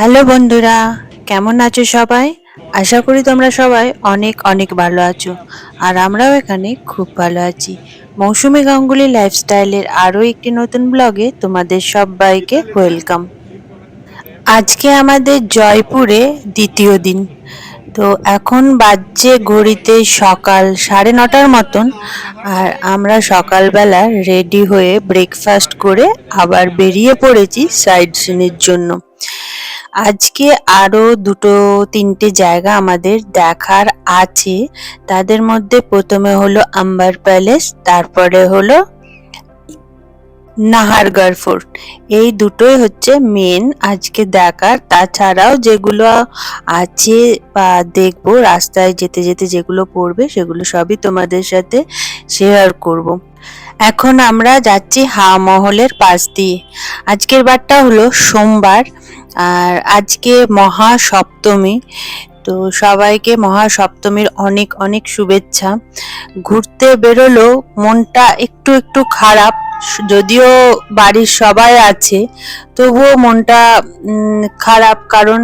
Hello বন্ধুরা, কেমন আছো সবাই? আশা করি তোমরা সবাই অনেক অনেক ভালো আছো, আর আমরাও এখানে খুব ভালো আছি। মৌসুমী গাঙ্গুলি লাইফস্টাইলের আরও একটি নতুন ব্লগে তোমাদের সবাইকে ওয়েলকাম আজকে আমাদের জয়পুরে দ্বিতীয় দিন। তো এখন বাজছে ঘড়িতে সকাল সাড়ে নটার মতন, আর আমরা সকালবেলা রেডি হয়ে ব্রেকফাস্ট করে আবার বেরিয়ে পড়েছি সাইড সিনের জন্য। আজকে আরও দুটো, তিনটে জায়গা আমাদের দেখার আছে। তাদের মধ্যে প্রথমে হলো আম্বার প্যালেস, তারপরে হলো নাহারগড় ফোর্ট। এই দুটোই হচ্ছে মেন আজকে দেখার। তাছাড়াও যেগুলো আছে বা দেখব, রাস্তায় যেতে যেতে যেগুলো পড়বে, সেগুলো সবই তোমাদের সাথে শেয়ার করব। এখন আমরা যাচ্ছি হাওয়া মহলের পাশ দিয়ে। আজকের বারটা হলো সোমবার। আর আজকে মহা সপ্তমী তো সবাইকে মহা সপ্তমীর অনেক অনেক শুভেচ্ছা। ঘুরতে বেরোলো মনটা একটু একটু খারাপ। যদিও বাড়ির সবাই আছে, তবুও মনটা খারাপ। কারণ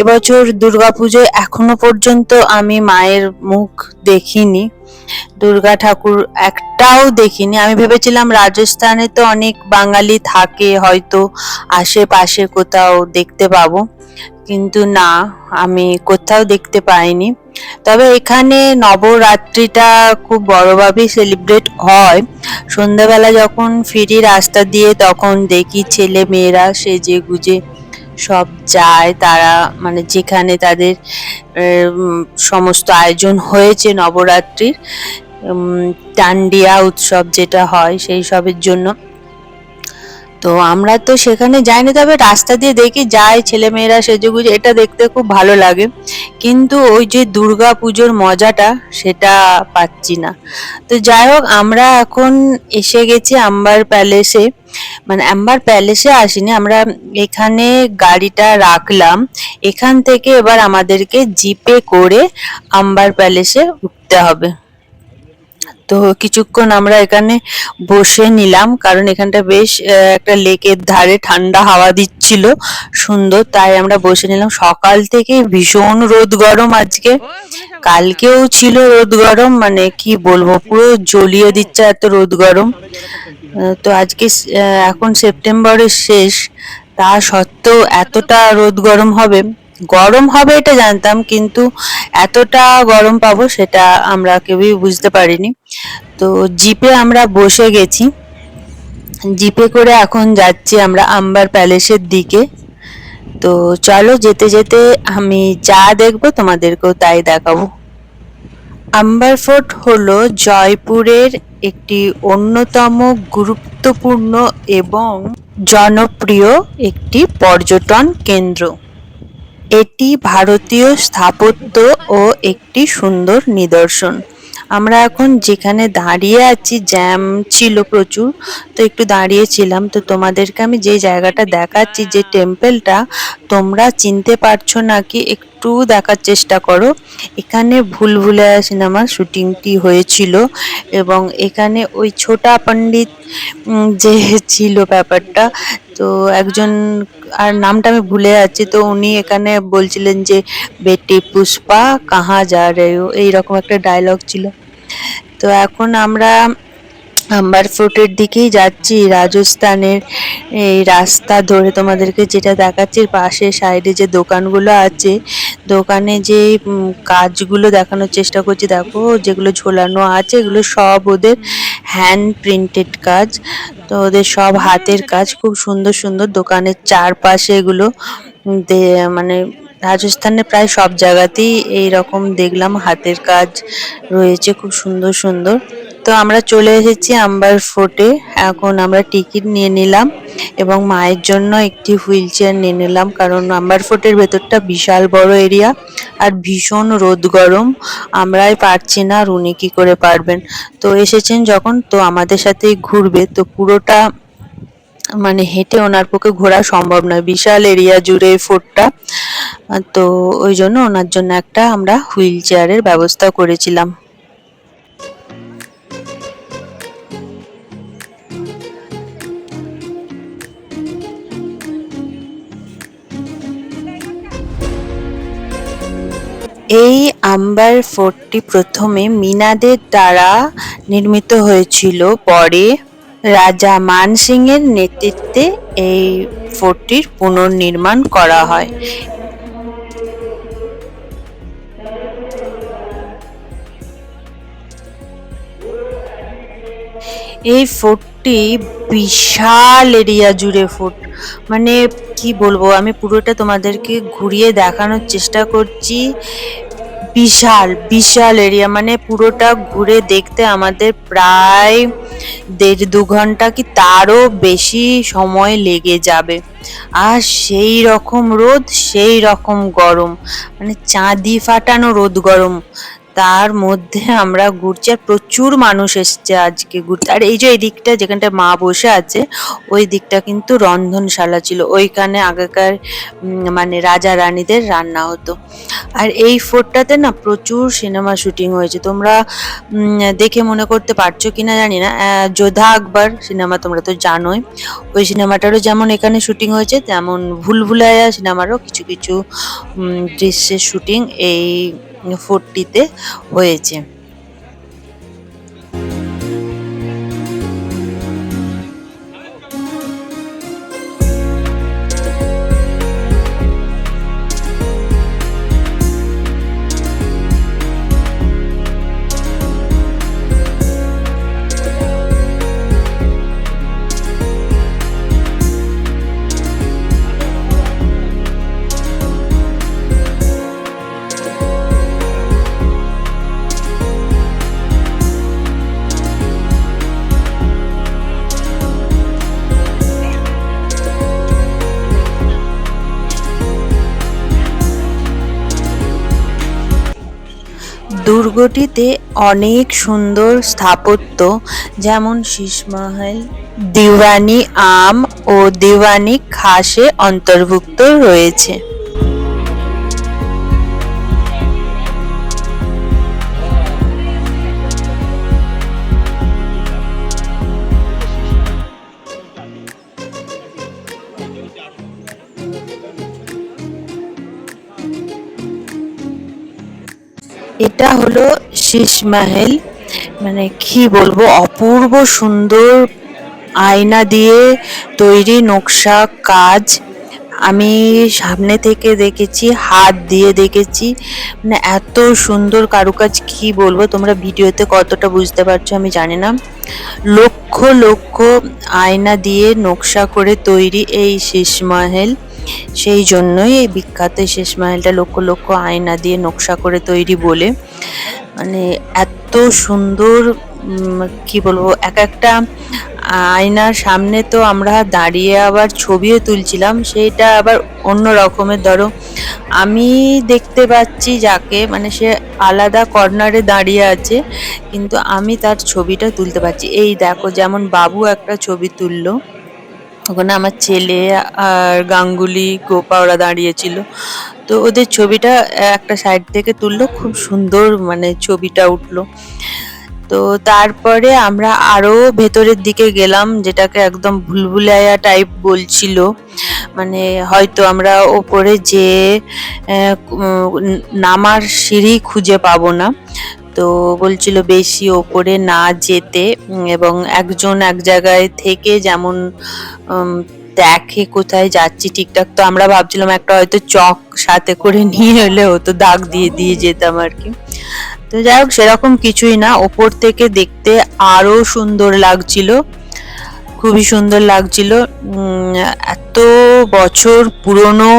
এবছর দুর্গাপুজোয় এখনও পর্যন্ত আমি মায়ের মুখ দেখিনি। দুর্গা ঠাকুর একটাও দেখিনি। আমি ভেবেছিলাম রাজস্থানে তো অনেক বাঙালি থাকে, হয়তো আশেপাশে কোথাও দেখতে পাবো। কিন্তু না, আমি কোথাও দেখতে পাইনি। তবে এখানে নবরাত্রিটা খুব বড়ভাবেই সেলিব্রেট হয়। সন্ধ্যাবেলা যখন ফিরি রাস্তা দিয়ে তখন দেখি ছেলে মেয়েরা সেজে গুজে সব যায় তারা মানে যেখানে তাদের সমস্ত আয়োজন হয়েছে নবরাত্রির টান্ডিয়া উৎসব যেটা হয় সেই সবের জন্য। তো আমরা তো সেখানে যাইনি, তবে রাস্তা দিয়ে দেখি যায় ছেলেমেয়েরা সেজেগুজে, এটা দেখতে খুব ভালো লাগে। কিন্তু ওই যে দুর্গা পুজোর মজাটা, সেটা পাচ্ছি না। তো যাই হোক, আমরা এখন এসে গেছি আম্বার প্যালেসে। মানে আম্বার প্যালেসে আসিনি, আমরা এখানে গাড়িটা রাখলাম। এখান থেকে এবার আমাদেরকে জিপে করে আম্বার প্যালেসে উঠতে হবে। তো কিছুক্ষণ আমরা এখানে বসে নিলাম কারণ এখানটা বেশ একটা লেকের ধারে ঠান্ডা হাওয়া দিচ্ছিল সুন্দর তাই আমরা বসে নিলাম। সকাল থেকে ভীষণ রোদ গরম আজকে। কালকেও ছিল রোদ গরম মানে কি বলব পুরো জ্বলিয়ে দিচ্ছে এত রোদ গরম। তো আজকে এখন সেপ্টেম্বরের শেষ তা সত্ত্বেও এতটা রোদ গরম হবে। গরম হবে এটা জানতাম, কিন্তু এতটা গরম পাবো সেটা আমরা কেউই বুঝতে পারিনি। তো জিপে আমরা বসে গেছি। জিপে করে এখন যাচ্ছি আমরা আম্বার প্যালেসের দিকে। তো চলো যেতে যেতে আমি যা দেখব তোমাদেরকেও তাই দেখাবো। আম্বার ফোর্ট হলো জয়পুরের একটি অন্যতম গুরুত্বপূর্ণ এবং জনপ্রিয় একটি পর্যটন কেন্দ্র। এটি ভারতীয় স্থাপত্য ও একটি সুন্দর নিদর্শন। আমরা এখন যেখানে দাঁড়িয়ে আছি, জ্যাম ছিল প্রচুর, তো একটু দাঁড়িয়েছিলাম তো তোমাদেরকে আমি যে জায়গাটা দেখাচ্ছি, যে টেম্পলটা, তোমরা চিনতে পারছ নাকি একটু দেখার চেষ্টা করো। এখানে ভুল ভুলে সিনেমার শুটিংটি হয়েছিল এবং এখানে ওই ছোটা পণ্ডিত যে ছিল ব্যাপারটা তো একজন, আর নামটা আমি ভুলে যাচ্ছি, তো উনি এখানে বলছিলেন যে, বেটি পুষ্পা, কাহা যা রে এইরকম একটা ডায়লগ ছিল। তো এখন আমরা আম্বার ফোর্টের দিকেই যাচ্ছি। রাজস্থানের এই রাস্তা ধরে তোমাদেরকে যেটা দেখাচ্ছি পাশে সাইডে যে দোকানগুলো আছে, দোকানে যে কাজগুলো দেখানোর চেষ্টা করছি, দেখো যেগুলো ঝোলানো আছে, এগুলো সব ওদের হ্যান্ড প্রিন্টেড কাজ। তো ওদের সব হাতের কাজ খুব সুন্দর সুন্দর দোকানের চারপাশে এগুলো মানে রাজস্থানে প্রায় সব জায়গাতেই এই রকম দেখলাম হাতের কাজ রয়েছে খুব সুন্দর সুন্দর। তো আমরা চলে এসেছি আম্বার ফোর্টে এখন আমরা টিকিট নিয়ে নিলাম এবং মায়ের জন্য একটি হুইল চেয়ার নিয়ে নিলাম, কারণ আম্বার ফোর্টের ভেতরটা বিশাল বড় এরিয়া আর ভীষণ রোদ গরম। আমরাই পারছি না আর উনি কি করে পারবেন। তো এসেছেন যখন, তো আমাদের সাথেই ঘুরবে। তো পুরোটা মানে হেঁটে ওনার পক্ষে ঘোরা সম্ভব নয়। বিশাল এরিয়া জুড়ে এই ফোর্টটা তো ওই জন্য ওনার জন্য একটা আমরা হুইল চেয়ারের ব্যবস্থা করেছিলাম। এই আম্বার ফোর্টটি প্রথমে মিনাদের দ্বারা নির্মিত হয়েছিল। পরে রাজা মান সিং এর নেতৃত্বে এই ফোর্টটির পুনর্নির্মাণ করা হয়। এই ফোর্টটি বিশাল এরিয়া জুড়ে ফোর্ট মানে কি বলব, আমি পুরোটা তোমাদেরকে ঘুরিয়ে দেখানোর চেষ্টা করছি। বিশাল বিশাল এরিয়া মানে পুরোটা ঘুরে দেখতে আমাদের প্রায় দেড় দু ঘণ্টা কি তারও বেশি সময় লেগে যাবে। আর সেই রকম রোদ, সেই রকম গরম। মানে চাঁদি ফাটানো রোদ গরম। তার মধ্যে আমরা ঘুরছি আর প্রচুর মানুষ এসছে আজকে ঘুরতে। আর এই যে এই দিকটা যেখানটা মা বসে আছে, ওই দিকটা কিন্তু রন্ধনশালা ছিল। ওইখানে আগেকার মানে রাজা রানীদের রান্না হতো। আর এই ফোর্টটাতে না প্রচুর সিনেমা শুটিং হয়েছে। তোমরা দেখে মনে করতে পারছ কিনা জানি না। যোধা আকবর সিনেমা তোমরা তো জানোই। ওই সিনেমাটারও যেমন এখানে শুটিং হয়েছে, তেমন ভুলভুলাইয়া সিনেমারও কিছু কিছু দৃশ্যের শুটিং এই ফোর্টটিতে হয়েছে। দুর্গটিতে অনেক সুন্দর স্থাপত্য যেমন শীষমহল দিওয়ানি আম ও দিওয়ানি খাসে অন্তর্ভুক্ত রয়েছে। এটা হলো শীষমহল মানে কি বলব, অপূর্ব সুন্দর আয়না দিয়ে তৈরি নকশা কাজ। আমি সামনে থেকে দেখেছি, হাত দিয়ে দেখেছি। মানে এত সুন্দর কারুকাজ, কি বলব, তোমরা ভিডিওতে কতটা বুঝতে পারছ আমি জানি না। লক্ষ লক্ষ আয়না দিয়ে নকশা করে তৈরি এই শীষমহল সেই জন্যই এই বিখ্যাত শেষ মাইলটা লক্ষ লক্ষ আয়না দিয়ে নকশা করে তৈরি বলে। মানে এত সুন্দর কি বলব, এক একটা আয়নার সামনে তো আমরা দাঁড়িয়ে আবার ছবিও তুলছিলাম, সেইটা আবার অন্য রকমের। ধরো, আমি দেখতে পাচ্ছি যাকে মানে সে আলাদা কর্নারে দাঁড়িয়ে আছে, কিন্তু আমি তার ছবিটা তুলতে পারছি। এই দেখো, যেমন বাবু একটা ছবি তুললো। ওখানে আমার ছেলে আর গাঙ্গুলি, গোপা ওরা দাঁড়িয়েছিল। তো ওদের ছবিটা একটা সাইড থেকে তুললো, খুব সুন্দর মানে ছবিটা উঠল। তো তারপরে আমরা আরও ভেতরের দিকে গেলাম, যেটাকে একদম ভুলভুলাইয়া টাইপ বলছিল। মানে হয়তো আমরা ওপরে যে নামার সিঁড়ি খুঁজে পাবো না। তো বলছিল বেশি ওপরে না যেতে এবং একজন এক জায়গায় থেকে যেমন দেখে কোথায় যাচ্ছি, ঠিকঠাক তো আমরা ভাবছিলাম একটা হয়তো চক সাথে করে নিয়ে এলে হতো, দাগ দিয়ে দিয়ে যেতাম আর কি। তো যাই হোক, সেরকম কিছুই না, ওপর থেকে দেখতে আরও সুন্দর লাগছিল, খুবই সুন্দর লাগছিল। এত বছর পুরনো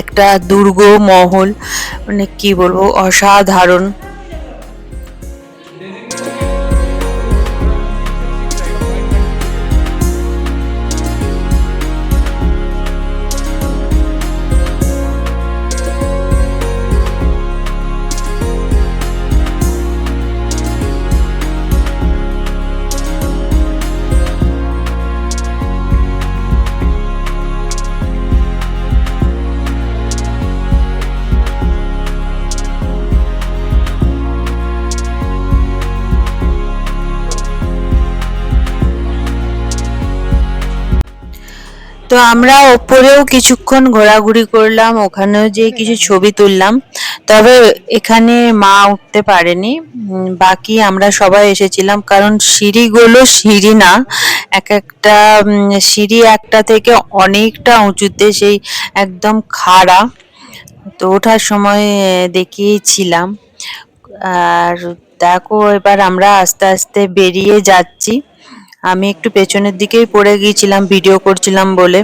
একটা দুর্গ মহল মানে কি বলব, অসাধারণ। তো আমরা ওপরেও কিছুক্ষণ ঘোরাঘুরি করলাম ওখানেও যে কিছু ছবি তুললাম। তবে এখানে মা উঠতে পারেনি। বাকি আমরা সবাই এসেছিলাম কারণ সিঁড়িগুলো সিঁড়ি না। এক একটা সিঁড়ি একটা থেকে অনেকটা উঁচুতে সেই একদম খাড়া। তো ওঠার সময় দেখিয়েছিলাম। আর দেখো এবার আমরা আস্তে আস্তে বেরিয়ে যাচ্ছি। আমি একটু পেছনের দিকেই পড়ে গিয়েছিলাম ভিডিও করছিলাম বলে।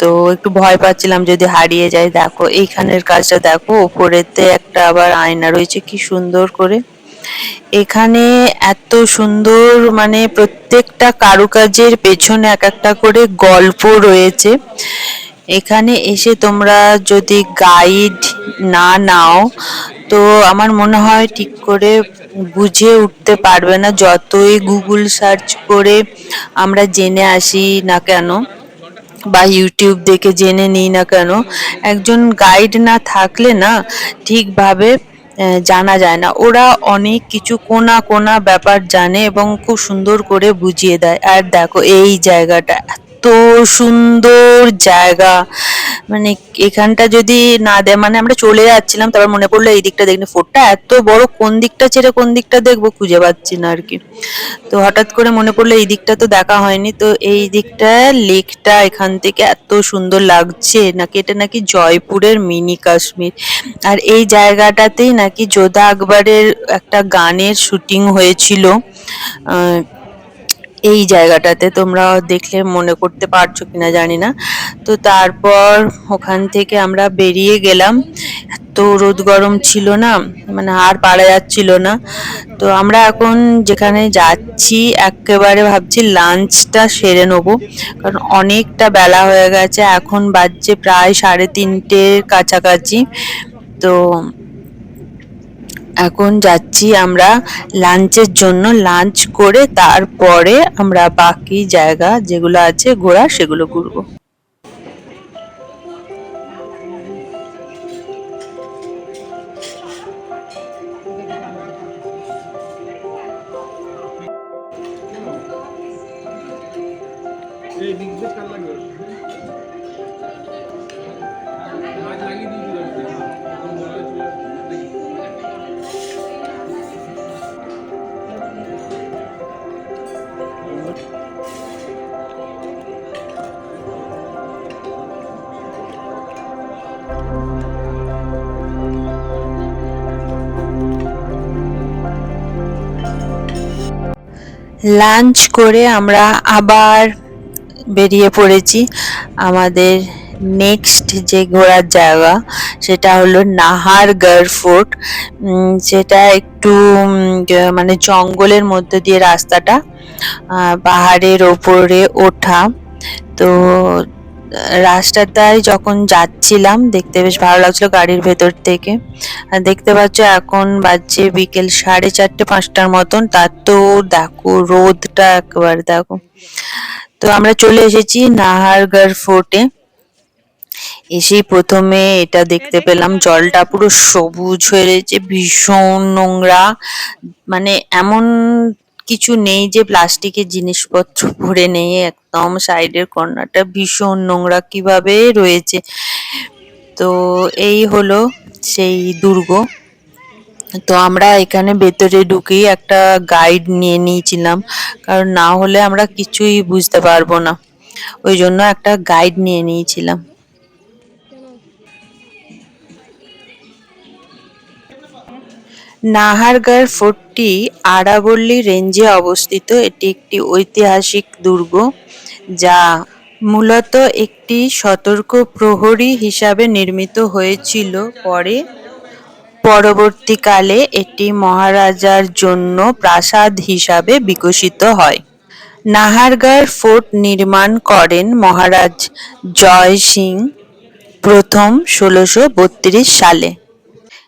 তো একটু ভয় পাচ্ছিলাম যদি হারিয়ে যায়। দেখো, এইখানের কাজটা দেখো, ওপরেতে একটা আবার আয়না রয়েছে, কি সুন্দর করে। এখানে এত সুন্দর মানে প্রত্যেকটা কারুকাজের পেছনে এক একটা করে গল্প রয়েছে। এখানে এসে তোমরা যদি গাইড না নাও, তো আমার মনে হয় ঠিক করে বুঝে উঠতে পারবে না, যতই গুগল সার্চ করে আমরা জেনে আসি না কেন বা ইউটিউব দেখে জেনে নিই না কেন, একজন গাইড না থাকলে না ঠিকভাবে জানা যায় না। ওরা অনেক কিছু কোনা কোনা ব্যাপার জানে এবং খুব সুন্দর করে বুঝিয়ে দেয়। আর দেখো এই জায়গাটা, এত সুন্দর জায়গা। মানে এখানটা যদি না দেয় মানে আমরা চলে যাচ্ছিলাম, তারপর মনে পড়ল এই দিকটা দেখনি, ফোরটা এত বড় কোন দিকটা ছেড়ে কোন দিকটা দেখব খুঁজে পাচ্ছি না আর কি। তো হঠাৎ করে মনে পড়ল এই দিকটা তো দেখা হয়নি, তো এই দিকটা, লেকটা এখান থেকে এত সুন্দর লাগছে, নাকি এটা নাকি জয়পুরের মিনি কাশ্মীর। আর এই জায়গাটাতেই নাকি যোধা আকবরের একটা গানের শুটিং হয়েছিল এই জায়গাটাতে তোমরা দেখলে মনে করতে পারছ কিনা জানি না। তো তারপর ওখান থেকে আমরা বেরিয়ে গেলাম। এত রোদ গরম ছিল না মানে আর পারা যাচ্ছিল না। তো আমরা এখন যেখানে যাচ্ছি, একেবারে ভাবছি লাঞ্চটা সেরে নেব। কারণ অনেকটা বেলা হয়ে গেছে, এখন বাজছে প্রায় সাড়ে তিনটের কাছাকাছি। তো এখন যাচ্ছি আমরা লাঞ্চের জন্য। লাঞ্চ করে তারপরে আমরা বাকি জায়গা যেগুলো আছে ঘোরা, সেগুলো ঘুরবো। এই লাঞ্চ করে আমরা আবার বেরিয়ে পড়েছি। আমাদের নেক্সট যে ঘোরার জায়গা, সেটা হলো নাহারগড় ফোর্ট সেটা একটু মানে জঙ্গলের মধ্যে দিয়ে রাস্তাটা পাহাড়ের ওপরে ওঠা। তো রাস্তাটায় যখন যাচ্ছিলাম, দেখতে বেশ ভালো লাগছিল গাড়ির ভেতর থেকে। আর দেখতে পাচ্ছ এখন বাজছে বিকেল সাড়ে চারটে, পাঁচটার মতন। তার তো দেখো, রোদটা একবার দেখো। তো আমরা চলে এসেছি নাহারগড় ফোর্টে। এসেই প্রথমে এটা দেখতে পেলাম। জলটা পুরো সবুজ হয়ে রয়েছে, ভীষণ নোংরা। মানে এমন কিছু নেই যে প্লাস্টিকের জিনিসপত্র ভরে নেই, একদম সাইডের কর্নারটা ভীষণ নোংরা কীভাবে রয়েছে। তো এই হলো সেই দুর্গ। তো আমরা এখানে ভেতরে ঢুকেই একটা গাইড নিয়ে নিয়েছিলাম, কারণ না হলে আমরা কিছুই বুঝতে পারব না। ওই জন্য একটা গাইড নিয়ে নিয়েছিলাম। নাহারগড় ফোর্টটি আরাবল্লী রেঞ্জে অবস্থিত। এটি একটি ঐতিহাসিক দুর্গ যা মূলত একটি সতর্ক প্রহরী হিসাবে নির্মিত হয়েছিল। পরে পরবর্তীকালে এটি মহারাজার জন্য প্রাসাদ হিসাবে বিকশিত হয়। নাহারগড় ফোর্ট নির্মাণ করেন মহারাজ জয় সিং প্রথম ষোলোশো সালে।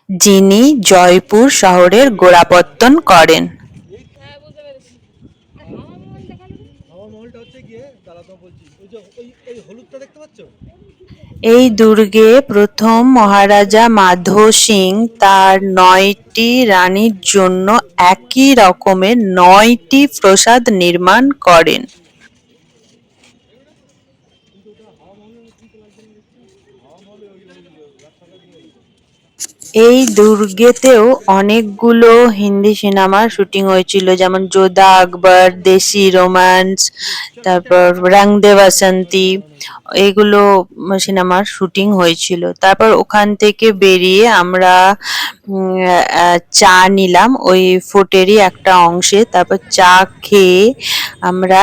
যিনি জয়পুর শহরের গোড়াপত্তন করেন। এই দুর্গে প্রথম মহারাজা মাধো সিং তার নয়টি রানীর জন্য একই রকমের নয়টি প্রসাদ নির্মাণ করেন। এই দুর্গেতেও অনেকগুলো হিন্দি সিনেমার শুটিং হয়েছিল, যেমন যোধা আকবর, দেশি রোম্যান্স, তারপর রং দে বাসন্তী এগুলো সিনেমার শুটিং হয়েছিল। তারপর ওখান থেকে বেরিয়ে আমরা চা নিলাম। ওই ফোর্টেরই একটা অংশে। তারপর চা খেয়ে আমরা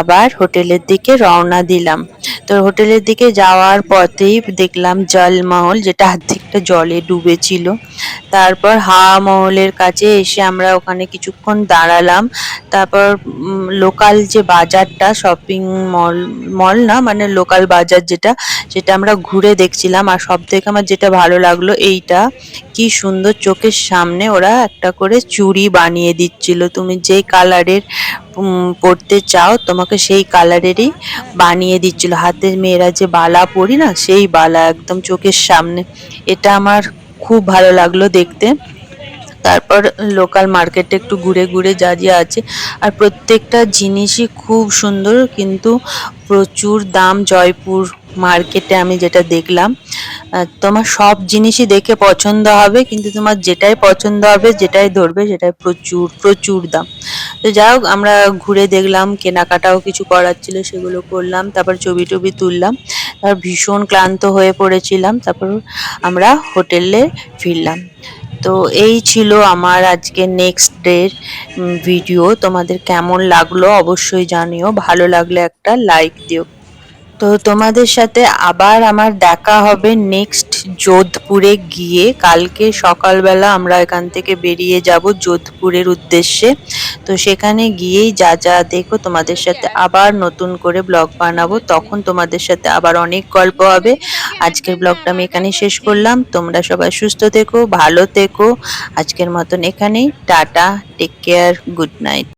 আবার হোটেলের দিকে রওনা দিলাম। তো হোটেলের দিকে যাওয়ার পথেই দেখলাম জলমহল, যেটা অর্ধেকটা জলে ডুবেছিল। তারপর হাওয়া মহলের কাছে এসে আমরা ওখানে কিছুক্ষণ দাঁড়ালাম। তারপর লোকাল যে বাজারটা, শপিং মল মল না মানে লোকাল বাজার যেটা সেটা আমরা ঘুরে দেখছিলাম আর সব থেকে আমার যেটা ভালো লাগল এইটা, কি সুন্দর চোখের সামনে ওরা একটা করে চুড়ি বানিয়ে দিচ্ছিল। তুমি যেই কালারের পরতে চাও তোমাকে সেই কালারেরই বানিয়ে দিচ্ছিল। হাতে মেয়েরা যে বালা পরি না, সেই বালা একদম চোখের সামনে। এটা আমার খুব ভালো লাগল দেখতে। তারপর লোকাল মার্কেটে একটু ঘুরে ঘুরে যা যা আছে। আর প্রত্যেকটা জিনিসই খুব সুন্দর, কিন্তু প্রচুর দাম জয়পুর মার্কেটে আমি যেটা দেখলাম তোমার সব জিনিসই দেখে পছন্দ হবে, কিন্তু তোমার যেটাই পছন্দ হবে, যেটাই ধরবে, সেটাই প্রচুর প্রচুর দাম। তো যাই হোক, আমরা ঘুরে দেখলাম, কেনাকাটাও কিছু করার ছিল, সেগুলো করলাম, তারপর ছবি টবি তুললাম, তারপর ভীষণ ক্লান্ত হয়ে পড়েছিলাম, তারপর আমরা হোটেলে ফিরলাম। তো এই ছিল আমার আজকে নেক্সট ডের ভিডিও তোমাদের কেমন লাগল অবশ্যই জানিও। ভালো লাগলে একটা লাইক দিও। তো তোমাদের সাথে আবার আমার দেখা হবে নেক্সট যোধপুরে গিয়ে। কালকে সকালবেলা আমরা এখান থেকে বেরিয়ে যাব যোধপুরের উদ্দেশ্যে। তো সেখানে গিয়েই যা যা দেখো তোমাদের সাথে আবার নতুন করে ব্লগ বানাবো। তখন তোমাদের সাথে আবার অনেক গল্প হবে। আজকের ব্লগটা আমি এখানেই শেষ করলাম। তোমরা সবাই সুস্থ থেকো, ভালো থেকো। আজকের মতন এখানেই। Tata take care good night